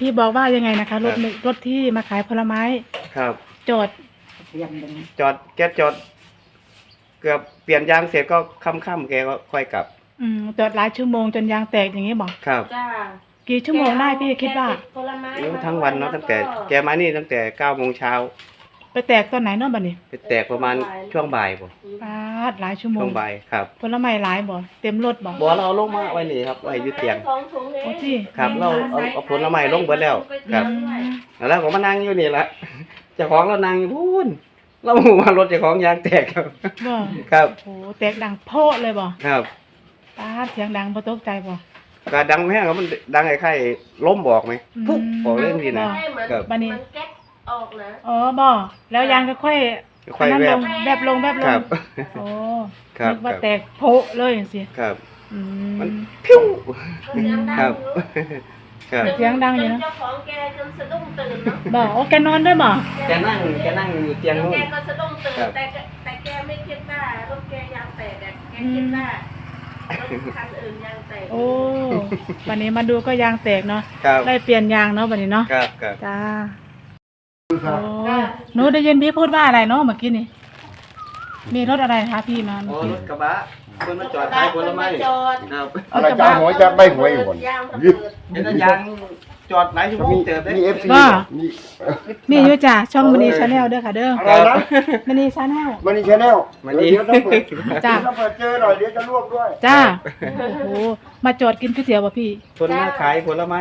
พี่บอกว่ายังไงนะคะ รถครับ รถที่มาขายผลไม้ครับ จอดจอดแกจอด เกือบเปลี่ยนยางเสร็จก็ค่ำๆแกก็ค่อยกลับ อืมจอดหลายชั่วโมงจนยางแตกอย่างนี้บอกครับจ้ากี่ชั่วโมงได้พี่คิดว่า แกติผลไม้รู้ทั้งวันเนาะตั้งแต่แกมานี่ตั้งแต่เก้าโมงเช้าไป แตกตอนไหนเนาะบัดนี้ไปแตกประมาณช่วงบ่ายบ่ปาดหลายชั่วโมช่วงงบ่ายครับผลไม้หลายบ่เต็มรถบ่บ่เราเอาลงมาไว้นี่ครับไว้อยู่เตียง สองถุงเองโอ้ที่ครับเราเอาเอาผลไม้ลงเบิดแล้วครับอืมแล้วผมมานั่งอยู่นี่ละเจ้าของเรานั่งอยู่พูนเราหูว่ารถเจ้าของยางแตกครับ บ่ครับ โอ้แตกดังโพะเลยบ่ครับปาดเสียงดังบ่ตกใจบ่ ก็ดังแห้งครับมันดังไอ้ไข่ล้มบอกไหมอืมปุ๊บบอกเล่นดีนะ ให้เหมือนครับ บัดนี้ มันแก๊ก ออกนะ อ๋อบ่แล้วยางก็ค่อยค่อยอันแวนั้นลบงแบบลงแบบลครังบ โอ้ครับนึกว่าครับ แตกโพะเลยจังซี่ครับ อืมันมพิ้วเสียงดังครับอยู่ครับ เสียงดังอยู่นะ จเจ้าของแกจนสะดุ้งตื่นเนาะบ่โอ้แกนอนด้วยบ่แกนั่งแกนั่งอยู่เตียงนู้นแกก็สะดุ้งตื่นครับ แต่แกแต่แกไม่คิดว่ารถแกยางแตกอะแกคิดว่ารถคันอื่นยางแตกโอ้วันนี้มาดูก็ยางแตกเนาะครับได้เปลี่ยนยางเนาะวันนี้เนาะครับครับ จ้า โอ้ยหนูได้ยินพี่พูดว่าอะไรเนาะเมื่อกี้นี่ มีรถอะไรคะพี่มาอ๋เมื่ออกี้รถกระบะคนมาจอดขายผลไม้จอดครับอะไรจะเอาหวยจะใบหวยอยู่บนยางระยึเบิดดเห็นแต่ยางจอดหลายชั่วโมงมีเติบได้มีเอฟซีมีมีอยู่จ้ะช่องมณีชาแนลเด้อค่ะเด้ออะไรนะมณีชาแนลมันนี่ชแนลมันนี่เดี๋ยวต้องเปิดจ้ะถ้าเปิดเจอหน่อยเดี๋ยวจะรวบด้วยจ้าโอ้โหมาจอดกินก๋วยเตี๋ยวป่ะพี่คนมาขายผลไม้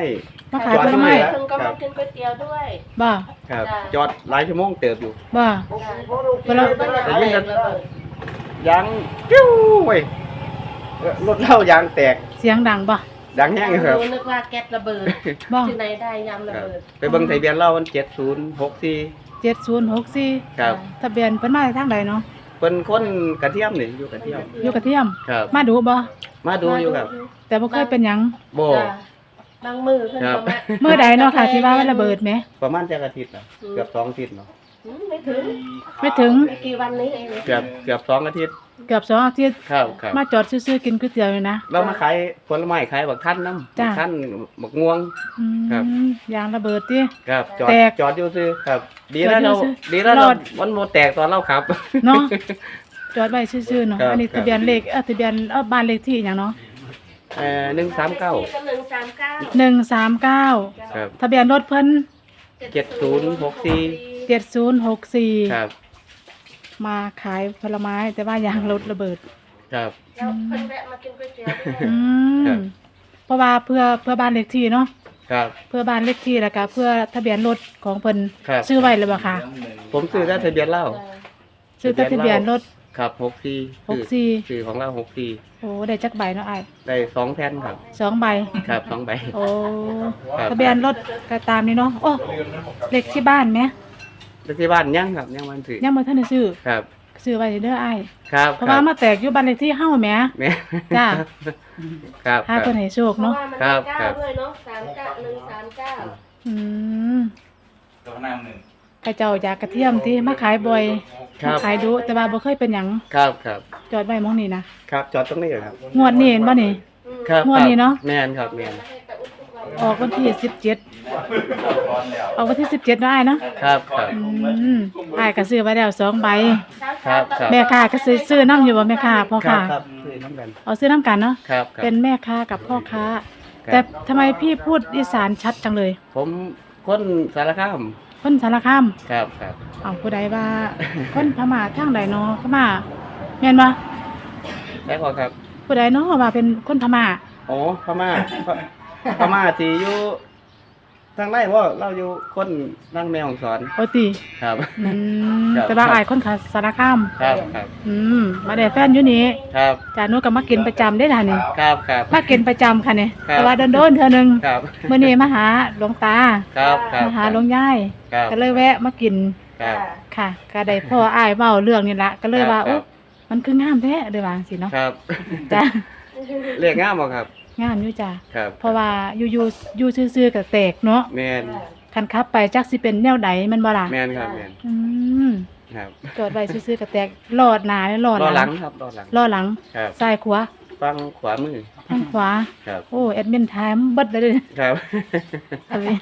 มาขายผลไม้จอดคุณก็มากินก๋วยเตี๋ยวด้วย บ่าครับ จ้ะ จอดหลายชั่วโมงเติบอยู่ บ่าเวลาแต่ยิ่งกัน ยางปิ้วเว้ยเอ่อรถเล่ายางแตกเสียงดังบ่ดังแห้งอยู่ครับหนูนึกว่าแก๊สระเบิดบ่ที่ไหนได้ยำระครับ เบิดไปเบิ่งทะเบียนเล่ามันเจ็ดศูนย์หกสี่เจ็ดศูนย์หกสี่ครับ ทะเบียนเพิ่นมาจากทางใดเนาะเป็นคนกระเทียมนี่อยู่กระเทียมอยู่กระเทียม ครับ มาดูบ่ มาดูอยู่ครับ แต่บ่เคยเป็นหยังโบจ้ะ บางมือขึ้นครับมาเมื่อใดเนาะค่ะที่ว่ามันระเบิดไหม ประมาณจะอาทิตย์นะเกือบสองอาทิตย์เนาะอืมไม่ถึงไม่ถึงไม่กี่วันนี้เองเกือบเกือบสองอาทิตย์เกือบสองอาทิตย์ครับครับมาจอดซื้อๆกินก๋วยเตี๋ยวเลยนะ เรามาขายผลไม้ขายบักท่านน้ำจ้ะ บักท่านบักม่วง อืมครับ ยางระเบิดติครับ จอดแตกจอดอยู่ซื้อครับ ดีแล้วจอเราดอยู่ซื่อดีแล้วรเราอด มันโมแตกตอนเราขับ เนาะจอดไว้ซื่อๆเนาะครับอันนี้ครับ ทะเบียนเลขเออทะเบียนเออบ้านเลขที่หยังเนาะ เอ่อหนึ่งสามเก้าหนึ่งสามเก้าหนึ่งสามเก้าครับ ทะเบียนรถเพิ่นเจ็ดศูนย์หกสี่เจ็ดศูนย์หกสี่ครับมาขายผลไม้แต่ว่ายางรถระเบิด ครับ แล้วเพิ่นแวะมากินก๋วยเตี๋ยวด้วยอืครัมบ เพราะว่าเพื่อเพื่อบ้านเลขที่เนาะครับ เพื่อบ้านเลขที่แล้วก็เพื่อทะเบียนรถของเพิ่นครับ ซื้อไว้เลยบ่ค่ะผมซื้อได้ทะเบียนเหล้า ซื้อแต่ทะเบียนรถ ครับหกสี่หกสี่ซื้อของเราหกสี่โอ้ได้จักใบเนาะอ้ายได้สองแผ่นครับ สองใบ ครับสองใบ โอ้ครับ ทะเบียนรถก็ตามนี้เนาะโอ้เลขที่บ้านไหมแล้วที่บ้านยังครับยังวันถือยังบ่ทันได้ซื้อครับ ซื้อไว้เด้ออ้ายครับเพราะครัว่าบมาแตกอยู่บ้านเลขที่เฮาแหม แม่จ้า ครับคหารับเพิ่นให้โชคเพราะเนาะว่ามันครับมีครัเก้าบ ด้วยเนาะสามเก้าหนึ่งสามเก้าอืมตัวหน้าหนึ่ง ข้าเจ้าอยากกระเทียมที่มาขายบ่อย ครัมาบขายดุแต่ว่าบ่เคยเป็นหยังครับครับจอดไว้หมองนี้นะครับจอดตรงนี้เหรอครับงวดนี้เห็นบ่นี่ ครับงวดนี้เนาะ แม่นครับแม่นออกวันที่17ออกวันที่17เนาะอ้ายเนาะครับครับอืมอ้ายก็ซื้อไว้แล้วสองใบครับครับแม่ค้าก็ซื้อซื้อน้ำอยู่บ่แม่ค้าพ่อครัค้าบครับซื้อน้ำกันเอาซื้อน้ำกันเนาะครับครับเป็นแม่ค้ากับพ่อค้าครับแต่ทำไมพี่พูดอีสานชัดจังเลย ผมคนสารคาม คนสารคามครับครับเอาผู้ใดว่า คนพม่าทางใดเนาะพม่าแม่นบ่แล้วก็ครับผู้ใดเนาะว่าเป็นคนพม่า โอ้พม่าพพม่าที่อยู่ ทางไหนว่าเราอยู่คนนั่งแมวของสอนโอติครับ อืมครับ แต่ว่าอายคนขาสารคามครับครับอืมมาได้แฟนอยู่นี่ครับจานุก็มากินประจำได้อล่ะนี่ครับครับ มากินประจำค่ะนี่ครับ แต่ว่าโดนๆเทื่อนึงครับมื้อนี้มาหาหลวงตาครับครับมาหาหลวงยายครับก็เลยแวะมากินครับ ค่ะก็ได้พ่ออ้ายเว้าเรื่องนี่ละก็เลยว่าครับ โอ้มันคืองามแท้เลยว่าจังซี่เนาะครับจ้ะเรียกง่ามบ่ครับ งามอยู่จ้ะครับเพราะว่าอยู่อยู่อยู่ซื่อๆก็แตกเนาะแมนคันขับไปจักสิเป็นแนวใดแมันบ่ล่ะแมนครับแมนอืมครับจอดไว้ซื่อๆก็แตกลอดหน้าและลอดรอหหลัลังงครับรอหลังลอดหลังครับซ้ายขวาฟังขวามือทางขวา ครับโอ้แอดมินถามเบิดเลยเด้อครับ ทะเบียน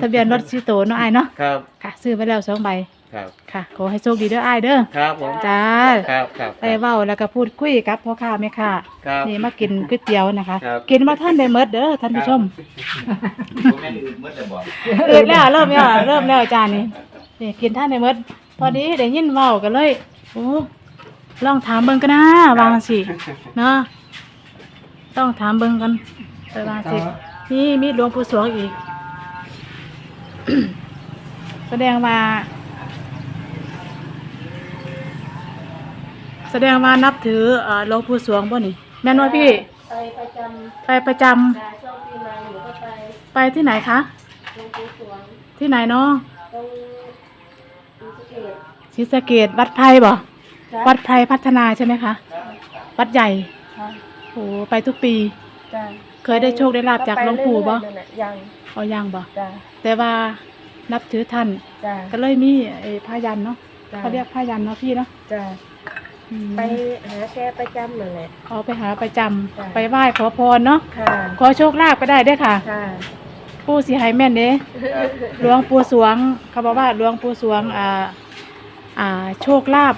ทะเบียนรถสิโตเนาะอ้ายเนาะครับ ค่ะ ซื้อไปแล้วสองใบ ครับค่ะ ขอให้โชคดีเด้ออ้ายเด้อครับผมจ้าครับครับไปเว้าแล้วก็พูดคุยกับพ่อค้าแม่ค้าครับ นี่มากินก๋วยเตี๋ยวนะคะ ครับ กินมาท่านได้เมดเด้อท่านผู้ชมผมแม่นอื่นมืดเลยบอกเอิดแล้วเริ่มแล้วเริ่มแล้วอาจารย์นี่นี่กินท่านได้เมดพอดีได้ยินเว้ากันเลยโอ้ลองถามเบิ่งกันนะวางสิเนาะต้องถามเบิ่งกันไปวางสินี่มีหลวงปู่สวงอีก แสดงว่า แสดงว่านับถือเอ่อหลวงปู่สวงบ่นี่ แม่นว่าพี่ไปประจไปประจำำค่ะช่วงปีใหม่หนูก็ไปไปที่ไหนคะ หลวงปู่สวงที่ไหนเนาะตรงอุสเกตศรีสะเกดวัดไพรบ่จ้ะวัดไพรพัฒนาใช่ไหมคะ วัดใหญ่ค่ะโอ้ไปทุกปี จ้ะเคยได้โชคได้ลาบจากหลวงปู่บ่ก็ไปเรื่อยๆนั่นน่ะยังเอายังบ่จ้ะแต่ว่านับถือท่าน จ้ะก็เลยมีไอ้ผ้ายันเนาะจ้ะเขาเรียกผ้ายันเนาะพี่เนาะจ้ะอืม ไปหาแกประจำนั่นแหละเขาไปหาประจำจ้ะ ไปไหว้ขอพรเนาะค่ะขอโชคลาภก็ได้เด้อค่ะ ค่ะ ปู่สิให้แม่นเด้หลวงปู่สวง เขาบอกว่าหลวงปู่สวงอ่าอ่าโชคลาภ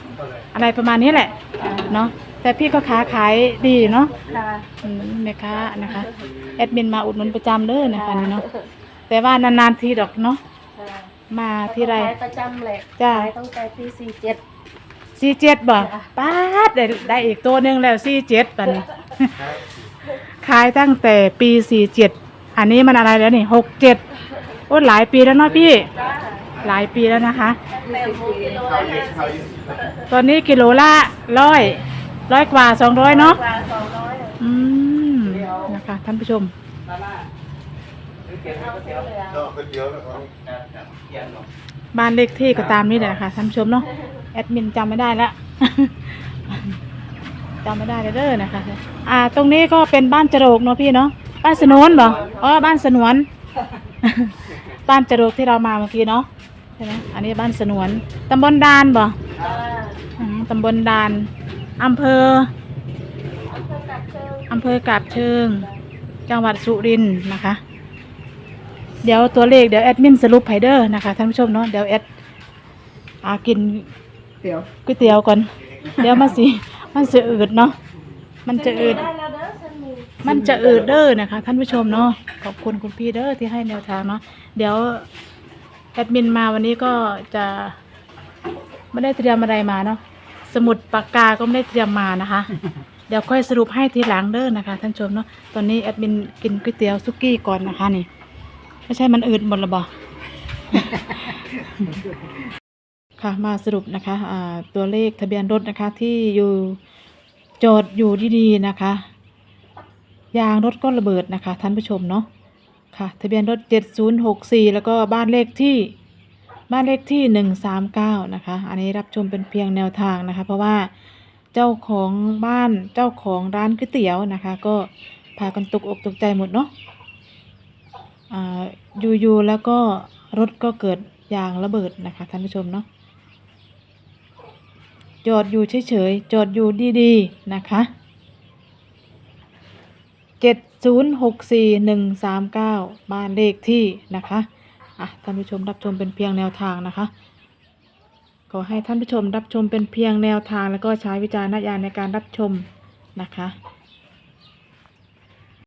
อะไรประมาณนี้แหละค่ะเนาะแต่พี่ก็ค้าขายดีเนาะค่ะ อืมแม่ค้านะคะแอดมินมาอุดหนุนประจำเด้อนะคะนี่เนาะแต่ว่านานๆทีดอกเนาะค่ะมาที่ไร ขายประจำแหละจ้ะ ขายตั้งแต่ปีสี่เจ็ด สี่เจ็ดบ่จ้ะป้าดได้ได้อีกตัวหนึ่งแล้วสี่เจ็ดบัดนี้ ขายตั้งแต่ปีสี่เจ็ดอันนี้มันอะไรแล้วนี่หกเจ็ดโอ้หลายปีแล้วเนาะพี่จ้าหลายปีแล้วนะคะแม่หมูกิโลละห้าสิบตอนนี้กิโลละร้อยร้อยกว่าสองร้อยเนาะกว่าสองร้อยอืม นะคะ ท่านผู้ชมด้านหน้าหรือ เก็บไว้ก๋วยเตี๋ยวก็ก๋วยเตี๋ยวนะครับครับครับเยี่ยมเนาะบ้านเลขที่ก็ตามนี่แหละค่ะท่านผู้ชมเนาะแอดมินจำไม่ได้ละ จำไม่ได้เลยเด้อนะคะ อ่า ตรงนี้ก็เป็นบ้านจรกเนาะพี่เนาะบ้านสนวนบ่อ๋อบ้านสนวน บ้านจรกที่เรามาเมื่อกี้เนาะใช่ไหมอันนี้บ้านสนวนตำบลดานบ่จ้าอืมตำบลดานอำเภออำเภอกาบเชิงอำเภอกาบเชิง จังหวัดสุรินทร์นะคะ เดี๋ยวตัวเลขเดี๋ยวแอดมินสรุปไฮเดอร์นะคะท่านผู้ชมเนาะเดี๋ยวแอดอากินเตี๋ยวก๋วยเตี๋ยวก่อนเดี๋ยวมันสิมันจะอืดเนาะมันจะอืดได้แล้วเด้อฉันมีมันจะอืดเด้อนะคะ ท่านผู้ชมเนาะขอบคุณคุณพี่เด้อที่ให้แนวทางเนาะเดี๋ยวแอดมินมาวันนี้ก็จะไม่ได้เตรียมอะไรมาเนาะสมุดปากกาก็ไม่ได้เตรียมมานะคะ เดี๋ยวค่อยสรุปให้ทีหลังเด้อนะคะ ท่านผู้ชมเนาะตอนนี้แอดมินกินก๋วยเตี๋ยวซุกี้ก่อนนะคะนี่ ไม่ใช่มันอืดหมดหรอบ่ค่ะมาสรุปนะคะตัวเลขทะเบียนรถนะคะที่อยู่จอดอยู่ดีๆนะคะ ยางรถก็ระเบิดนะคะท่านผู้ชมเนาะค่ะ ทะเบียนรถเจ็ดศูนย์หกสี่แล้วก็บ้านเลขที่บ้านเลขที่หนึ่งสามเก้านะคะ อันนี้รับชมเป็นเพียงแนวทางนะคะ เพราะว่าเจ้าของบ้านเจ้าของร้านก๋วยเตี๋ยวนะคะ ก็พากันตกอกตกใจหมดเนาะ อยู่ๆแล้วก็รถก็เกิดยางระเบิดนะคะท่านผู้ชมเนาะจอดอยู่เฉยๆจอดอยู่ดีๆนะคะเจ็ดศูนย์หกสี่หนึ่งสามเก้าบ้านเลขที่นะคะอะท่านผู้ชมรับชมเป็นเพียงแนวทางนะคะ ขอให้ท่านผู้ชมรับชมเป็นเพียงแนวทางแล้วก็ใช้วิจารณญาณในการรับชมนะคะ